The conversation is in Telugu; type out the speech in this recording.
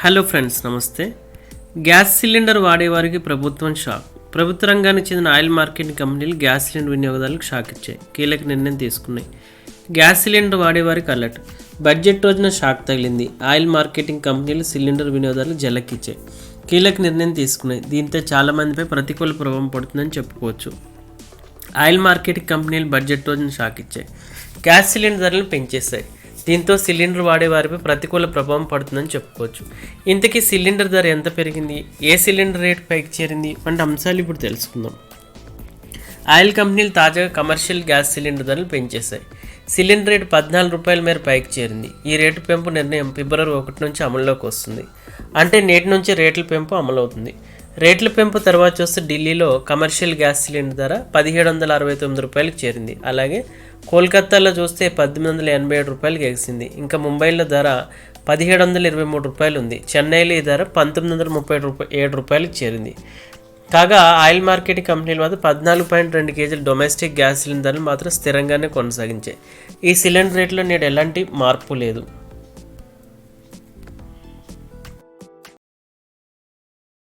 హలో ఫ్రెండ్స్ నమస్తే. గ్యాస్ సిలిండర్ వాడేవారికి ప్రభుత్వం షాక్. ప్రభుత్వ రంగానికి చెందిన ఆయిల్ మార్కెటింగ్ కంపెనీలు గ్యాస్ సిలిండర్ వినియోగదారులకు షాక్ ఇచ్చాయి. కీలక నిర్ణయం తీసుకున్నాయి. గ్యాస్ సిలిండర్ వాడేవారికి అలర్ట్. బడ్జెట్ రోజున షాక్ తగిలింది. ఆయిల్ మార్కెటింగ్ కంపెనీలు సిలిండర్ వినియోగదారులకు జలకిచ్చాయి కీలక నిర్ణయం తీసుకున్నాయి. దీంతో చాలామందిపై ప్రతికూల ప్రభావం పడుతుందని చెప్పుకోవచ్చు. ఆయిల్ మార్కెటింగ్ కంపెనీలు బడ్జెట్ రోజున షాక్ ఇచ్చాయి. గ్యాస్ సిలిండర్ ధరలు పెంచేశాయి. దీంతో సిలిండర్ వాడే వారిపై ప్రతికూల ప్రభావం పడుతుందని చెప్పుకోవచ్చు. ఇంతకీ సిలిండర్ ధర ఎంత పెరిగింది? ఏ సిలిండర్ రేట్ పైకి చేరింది? వంటి అంశాలు ఇప్పుడు తెలుసుకుందాం. ఆయిల్ కంపెనీలు తాజాగా కమర్షియల్ గ్యాస్ సిలిండర్ ధరలు పెంచేశాయి. సిలిండర్ రేటు పద్నాలుగు రూపాయల మేర పైకి చేరింది. ఈ రేటు పెంపు నిర్ణయం ఫిబ్రవరి ఒకటి నుంచి అమల్లోకి వస్తుంది. అంటే నేటి నుంచి రేట్ల పెంపు అమలవుతుంది. రేట్ల పెంపు తర్వాత చూస్తే ఢిల్లీలో కమర్షియల్ గ్యాస్ సిలిండర్ ధర పదిహేడు వందల అరవై తొమ్మిది రూపాయలకు చేరింది. అలాగే కోల్కతాలో చూస్తే పద్దెనిమిది వందల ఎనభై ఏడు రూపాయలకు ఎగిసింది. ఇంకా ముంబైలో ధర పదిహేడు వందల ఇరవై మూడు రూపాయలు ఉంది చెన్నైలో ఈ ధర పంతొమ్మిది వందల ముప్పై రూపాయ ఏడు రూపాయలకు చేరింది. కాగా ఆయిల్ మార్కెటింగ్ కంపెనీలు మాత్రం పద్నాలుగు పాయింట్ రెండు కేజీల డొమెస్టిక్ గ్యాస్ సిలిండర్లు మాత్రం స్థిరంగానే కొనసాగించాయి. ఈ సిలిండర్ రేట్లో నేడు ఎలాంటి మార్పు లేదు.